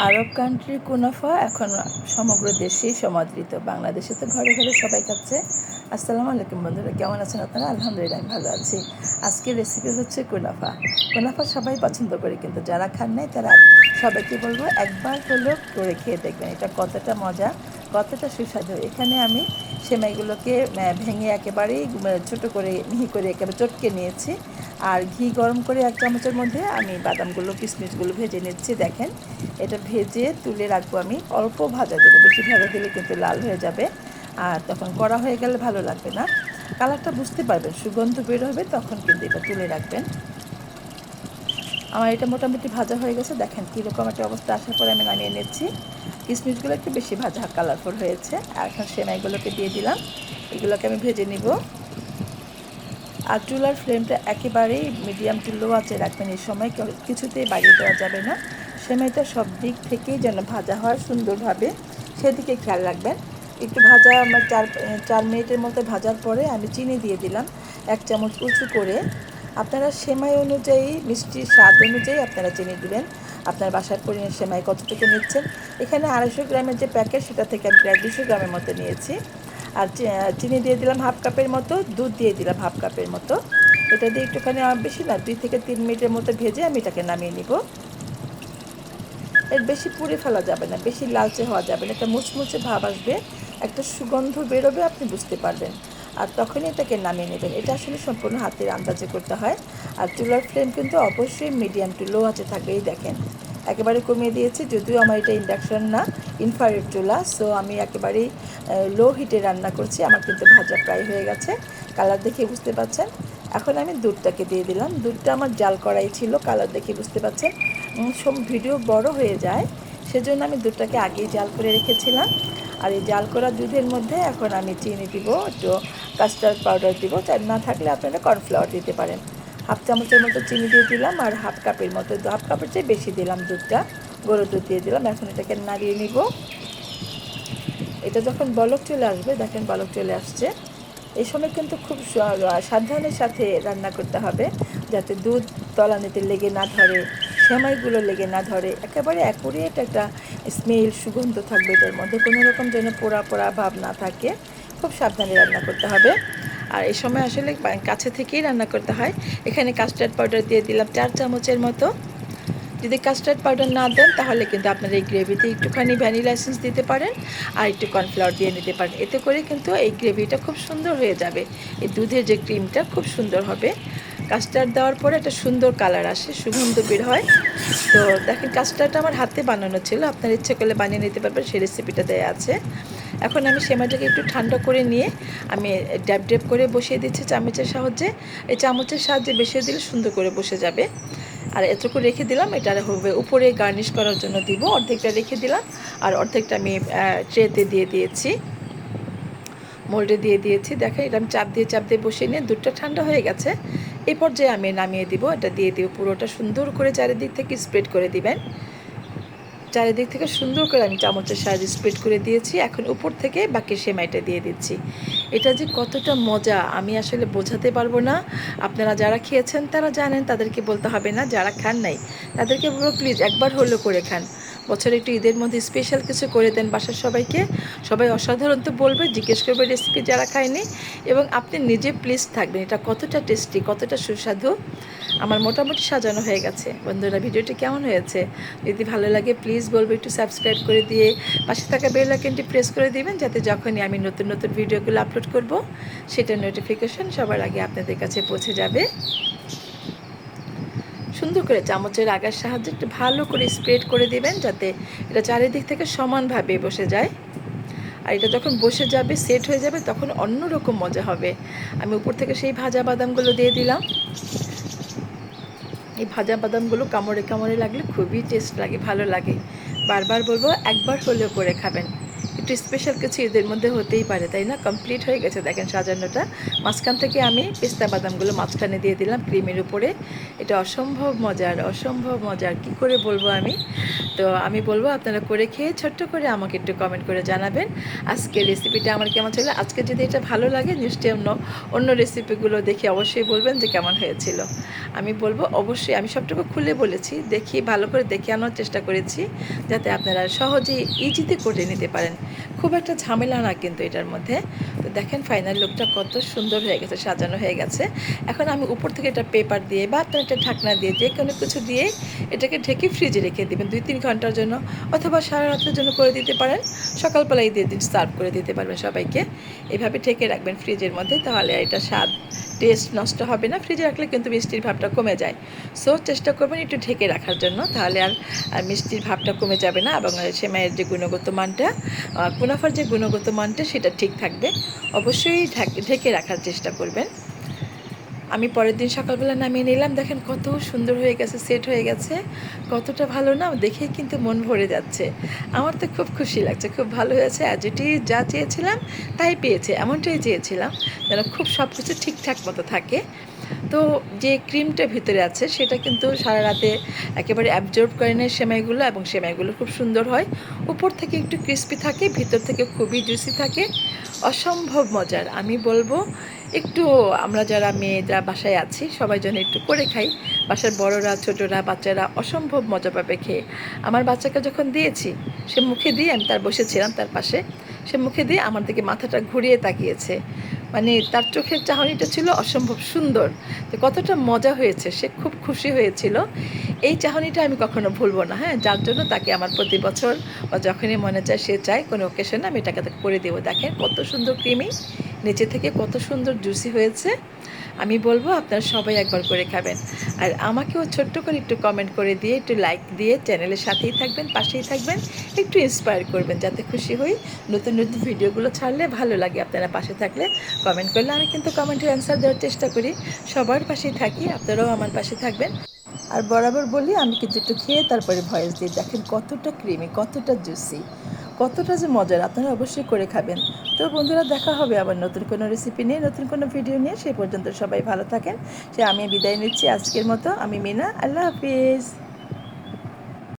আরব কান্ট্রির কুনাফা এখন সমগ্র দেশেই সমাদৃত। বাংলাদেশে তো ঘরে ঘরে সবাই খাচ্ছে। আসসালামু আলাইকুম বন্ধুরা, কেমন আছেন আপনারা? আলহামদুলিল্লাহ, আমি ভালো আছি। আজকের রেসিপি হচ্ছে কুনাফা। কুনাফা সবাই পছন্দ করে, কিন্তু যারা খান নাই তারা সবাইকে বলব একবার হলেও করে খেয়ে দেখবেন এটা কতটা মজা, কতটা সুস্বাদু। এখানে আমি সেমাইগুলোকে ভেঙে একেবারেই ছোট করে, মিহি করে একেবারে চটকে নিয়েছি। আর ঘি গরম করে এক চামচের মধ্যে আমি বাদামগুলো, কিশমিশগুলো ভেজে নিচ্ছি, দেখেন। এটা ভেজে তুলে রাখব আমি, অল্প ভাজা দেবো, বেশি ভাজা দিলে কিন্তু লাল হয়ে যাবে। আর তখন কড়া হয়ে গেলে ভালো লাগবে না। কালারটা বুঝতে পারবেন, সুগন্ধ বের হবে, তখন কিন্তু এটা তুলে রাখবেন। আমার এটা মোটামুটি ভাজা হয়ে গেছে, দেখেন কীরকম একটা অবস্থা আসার পরে আমি নামিয়ে নিচ্ছি। কিশমিশগুলো একটু বেশি ভাজা কালারফুল হয়েছে। আর এখন সেমাইগুলোকে দিয়ে দিলাম। এগুলোকে আমি ভেজে নিব। আর চুলার ফ্লেমটা একেবারেই মিডিয়াম টু লো আছে, রাখবেন এই সময়। কিছুতেই বাড়িয়ে দেওয়া যাবে না। সেমাইটা সব দিক থেকেই যেন ভাজা হয় সুন্দরভাবে, সেদিকে খেয়াল রাখবেন। একটু ভাজা আমার চার চার মিনিটের মতো ভাজার পরে আমি চিনি দিয়ে দিলাম এক চামচ উঁচু করে। আপনারা সেমাই অনুযায়ী মিষ্টির স্বাদ অনুযায়ী আপনারা চিনি দিবেন। আপনার বাসার পরিমাণ সেমাই কতটুকু নিচ্ছেন? এখানে আড়াইশো গ্রামের যে প্যাকেট, সেটা থেকে আমি প্রায় দুশো গ্রামের মতো নিয়েছি। আর চিনি দিয়ে দিলাম হাফ কাপের মতো, দুধ দিয়ে দিলাম হাফ কাপের মতো। এটা দিয়ে একটুখানি বেশি না, দুই থেকে তিন মিনিটের মতো ভেজে আমি এটাকে নামিয়ে নিব। এর বেশি পুড়ে ফেলা যাবে না, বেশি লালচে হওয়া যাবে না, একটা মুচমুচে ভাব আসবে, একটা সুগন্ধ বেরোবে, আপনি বুঝতে পারবেন। আর তখনই এটাকে নামিয়ে নেবেন। এটা আসলে সম্পূর্ণ হাতের আন্দাজে করতে হয়। আর চুলার ফ্লেম কিন্তু অবশ্যই মিডিয়াম টু লো আছে থাকবে এই দেখেন। একেবারে কমিয়ে দিয়েছি, যদিও আমার এটা ইন্ডাকশন না ইনফ্রারেড চুলা সো আমি একেবারেই লো হিটে রান্না করছি, আমার কিন্তু ভাজা প্রায় হয়ে গেছে কালার দেখে বুঝতে পারছেন। এখন আমি দুধটাকে দিয়ে দিলাম, দুধটা আমার জাল করাই ছিল কালার দেখে বুঝতে পারছেন। সব ভিডিও বড় হয়ে যায়, সেজন্য আমি দুধটাকে আগেই জাল করে রেখেছিলাম। আর এই জাল করা দুধের মধ্যে এখন আমি চিনি দিব, একটু কাস্টার্ড পাউডার দিব না থাকলে আপনারা কর্নফ্লাওয়ার দিতে পারেন। হাফ চামচের মতো চিনি দিয়ে দিলাম আর হাফ কাপের মতো, হাফ কাপের চেয়ে বেশি দিলাম দুধটা। গরুর দুধ দিয়ে দিলাম, এখন এটাকে নাড়িয়ে নিব। এটা যখন বলক চলে আসবে, দেখেন বলক চলে আসছে। এই সময় কিন্তু খুব সাবধানের সাথে রান্না করতে হবে, যাতে দুধ তলানিতে লেগে না ধরে, সেমাইগুলো লেগে না ধরে। একেবারে অ্যাকুরেট একটা স্মেল, সুগন্ধ থাকবে এটার মধ্যে। কোনো রকম যেন পোড়া পোড়া ভাব না থাকে। খুব সাবধানে রান্না করতে হবে। আর এই সময় আসলে কাছে থেকেই রান্না করতে হয়। এখানে কাস্টার্ড পাউডার দিয়ে দিলাম চার চামচের মতো। যদি কাস্টার্ড পাউডার না দেন, তাহলে কিন্তু আপনার এই গ্রেভিতে একটুখানি ভ্যানিলা এসেন্স দিতে পারেন আর একটু কর্নফ্লাওয়ার দিয়ে নিতে পারেন। এতে করে কিন্তু এই গ্রেভিটা খুব সুন্দর হয়ে যাবে। এই দুধের যে ক্রিমটা খুব সুন্দর হবে। কাস্টার্ড দেওয়ার পরে একটা সুন্দর কালার আসে, সুগন্ধ বের হয়। তো দেখেন কাস্টার্ডটা আমার হাতে বানানো ছিল। আপনার ইচ্ছে করলে বানিয়ে নিতে পারবেন, সেই রেসিপিটা দেওয়া আছে। এখন আমি সেমাইটাকে একটু ঠান্ডা করে নিয়ে আমি ড্যাব ড্যাব করে বসিয়ে দিচ্ছি চামচের সাহায্যে। এই চামচের সাহায্যে বসিয়ে দিলে সুন্দর করে বসে যাবে। আর এতটুকু রেখে দিলাম, এটা হবে উপরে গার্নিশ করার জন্য দিব, অর্ধেকটা রেখে দিলাম। আর অর্ধেকটা আমি ট্রেতে দিয়ে দিয়েছি। মোল্ডে দিয়ে দিয়েছি। দেখেন, এটা আমি চাপ দিয়ে চাপ দিয়ে বসিয়ে নিয়ে দুধটা ঠান্ডা হয়ে গেছে। এই পর্যায়ে আমি নামিয়ে দিব, এটা দিয়ে দিব পুরোটা সুন্দর করে চারিদিক থেকে স্প্রেড করে দিবেন। চারিদিক থেকে সুন্দর করে আমি চামচের সাহায্যে স্প্রেড করে দিয়েছি। এখন উপর থেকে বাকি সেমাইটা দিয়ে দিচ্ছি। এটা যে কতটা মজা, আমি আসলে বোঝাতে পারব না। আপনারা যারা খেয়েছেন তারা জানেন, তাদেরকে বলতে হবে না, যারা খান নাই, তাদেরকে বলব, প্লিজ একবার হলো করে খান। বছরে একটু ঈদের মধ্যে স্পেশাল কিছু করে দেন বাসার সবাইকে। সবাই অসাধারণ তো বলবে, জিজ্ঞেস করবে রেসিপি যারা খায়নি এবং আপনি নিজে প্লিজ থাকবেন। এটা কতটা টেস্টি কতটা সুস্বাদু? আমার মোটামুটি সাজানো হয়ে গেছে। বন্ধুরা, ভিডিওটি কেমন হয়েছে? যদি ভালো লাগে প্লিজ বলব, একটু সাবস্ক্রাইব করে দিয়ে পাশে থাকা বেল আইকনটি প্রেস করে দিবেন, যাতে যখনই আমি নতুন নতুন ভিডিওগুলো আপলোড করব, সেটার নোটিফিকেশন সবার আগে আপনাদের কাছে পৌঁছে যাবে। সুন্দর করে চামচের আগার সাহায্যে একটু ভালো করে স্প্রেড করে দিবেন যাতে এটা চারিদিক থেকে সমানভাবে বসে যায়। আর এটা যখন বসে যাবে সেট হয়ে যাবে, তখন অন্যরকম মজা হবে। আমি উপর থেকে সেই ভাজা বাদামগুলো দিয়ে দিলাম। এই ভাজা বাদামগুলো কামড়ে কামড়ে লাগলে খুবই টেস্ট লাগে, ভালো লাগে। বারবার বলব, একবার হলেও করে খাবেন। একটু স্পেশাল কিছু এদের মধ্যে হতেই পারে, তাই না? কমপ্লিট হয়ে গেছে, দেখেন সাজানোটা। মাঝখান থেকে আমি পেস্তা বাদামগুলো মাঝখানে দিয়ে দিলাম ক্রিমের উপরে। এটা অসম্ভব মজার অসম্ভব মজার। কি করে বলব আমি? তো আমি বলব, আপনারা করে খেয়ে ছোট্ট করে আমাকে একটু কমেন্ট করে জানাবেন। আজকের রেসিপিটা আমার কেমন ছিল? আজকে যদি এটা ভালো লাগে, নিশ্চয়ই অন্য অন্য রেসিপিগুলো দেখে অবশ্যই বলবেন যে কেমন হয়েছিল। আমি বলব, অবশ্যই আমি সবটুকু খুলে বলেছি, দেখি, ভালো করে দেখে আনার চেষ্টা করেছি, যাতে আপনারা সহজেই ইজিতে করে নিতে পারেন। খুব একটা ঝামেলা না কিন্তু এটার মধ্যে। তো দেখেন ফাইনাল লুকটা কত সুন্দর হয়ে গেছে সাজানো হয়ে গেছে। এখন আমি উপর থেকে এটা পেপার দিয়ে বা আপনার একটা ঢাকনা দিয়ে যে কোনো কিছু দিয়ে এটাকে ঢেকে ফ্রিজে রেখে দেবেন দুই তিন ঘণ্টার জন্য অথবা সারা রাতের জন্য করে দিতে পারেন। সকালবেলায় দিয়ে দিন সার্ভ করে দিতে পারবেন সবাইকে। এভাবে ঢেকে রাখবেন ফ্রিজের মধ্যে তাহলে এটা স্বাদ টেস্ট নষ্ট হবে না। ফ্রিজে রাখলে কিন্তু মিষ্টির ভাবটা কমে যায়। সো চেষ্টা করবেন একটু ঢেকে রাখার জন্য তাহলে আর মিষ্টির ভাবটা কমে যাবে না। এবং সেমাইয়ের যে গুণগত মানটা আহ, কুনাফার যে গুণগত মানটা সেটা ঠিক থাকবে, অবশ্যই ঢেকে রাখার চেষ্টা করবেন। আমি পরের দিন সকালবেলা নামিয়ে নিলাম, দেখেন কত সুন্দর হয়ে গেছে সেট হয়ে গেছে। কতটা ভালো না দেখেই কিন্তু মন ভরে যাচ্ছে। আমার তো খুব খুশি লাগছে, খুব ভালো হয়েছে। আর যেটি যা চেয়েছিলাম, তাই পেয়েছে, এমনটাই চেয়েছিলাম, যেন খুব সব কিছু ঠিকঠাক মতো থাকে। তো যে ক্রিমটা ভিতরে আছে, সেটা কিন্তু সারা রাতে একেবারে অ্যাবজর্ব করে নেয় সেমাইগুলো এবং সেমাইগুলো খুব সুন্দর হয়। উপর থেকে একটু ক্রিস্পি থাকে, ভিতর থেকে খুবই জুসি থাকে। অসম্ভব মজার। আমি বলব, একটু আমরা যারা মেয়ে মেয়েরা বাসায় আছি, সবাই যেন একটু করে খাই। বাসার বড়রা, ছোটরা, বাচ্চারা অসম্ভব মজা পাবে খেয়ে। আমার বাচ্চাকে যখন দিয়েছি, সে মুখে দিয়ে আমি তার বসেছিলাম তার পাশে। সে মুখে দিয়ে আমার দিকে মাথাটা ঘুরিয়ে তাকিয়েছে। মানে তার চোখের চাহনিটা ছিল অসম্ভব সুন্দর। তো কতটা মজা হয়েছে, সে খুব খুশি হয়েছিল। এই চাহনিটা আমি কখনো ভুলবো না হ্যাঁ? যার জন্য তাকে আমার প্রতি বছর বা যখনই মনে চায় সে চায়, কোনো ওকেশনে আমি এটাকে করে দেবো। দেখেন কত সুন্দর ক্রিমি নিচে থেকে কত সুন্দর জুসি হয়েছে। আমি বলব আপনারা সবাই একবার করে খাবেন। আর আমাকেও ছোট্ট করে একটু কমেন্ট করে দিয়ে, একটু লাইক দিয়ে চ্যানেলের সাথেই থাকবেন, পাশেই থাকবেন, একটু ইন্সপায়ার করবেন, যাতে খুশি হই। নতুন নতুন ভিডিওগুলো ছাড়লে ভালো লাগে আপনারা পাশে থাকলে। কমেন্ট করলে আমি কিন্তু কমেন্টের অ্যান্সার দেওয়ার চেষ্টা করি। সবার পাশেই থাকি, আপনারাও আমার পাশে থাকবেন। আর বরাবর বলি, আমি কিন্তু একটু খেয়ে তারপরে ভয়েস দিই। দেখেন কতটা ক্রিমি কতটা জুসি কতটা যে মজার। আপনারা অবশ্যই করে খাবেন। তো বন্ধুরা, দেখা হবে আবার নতুন কোনো রেসিপি নিয়ে, নতুন কোনো ভিডিও নিয়ে। সেই পর্যন্ত সবাই ভালো থাকেন। সে আমি বিদায় নিচ্ছি আজকের মতো। আমি মিনা, আল্লাহ হাফিজ।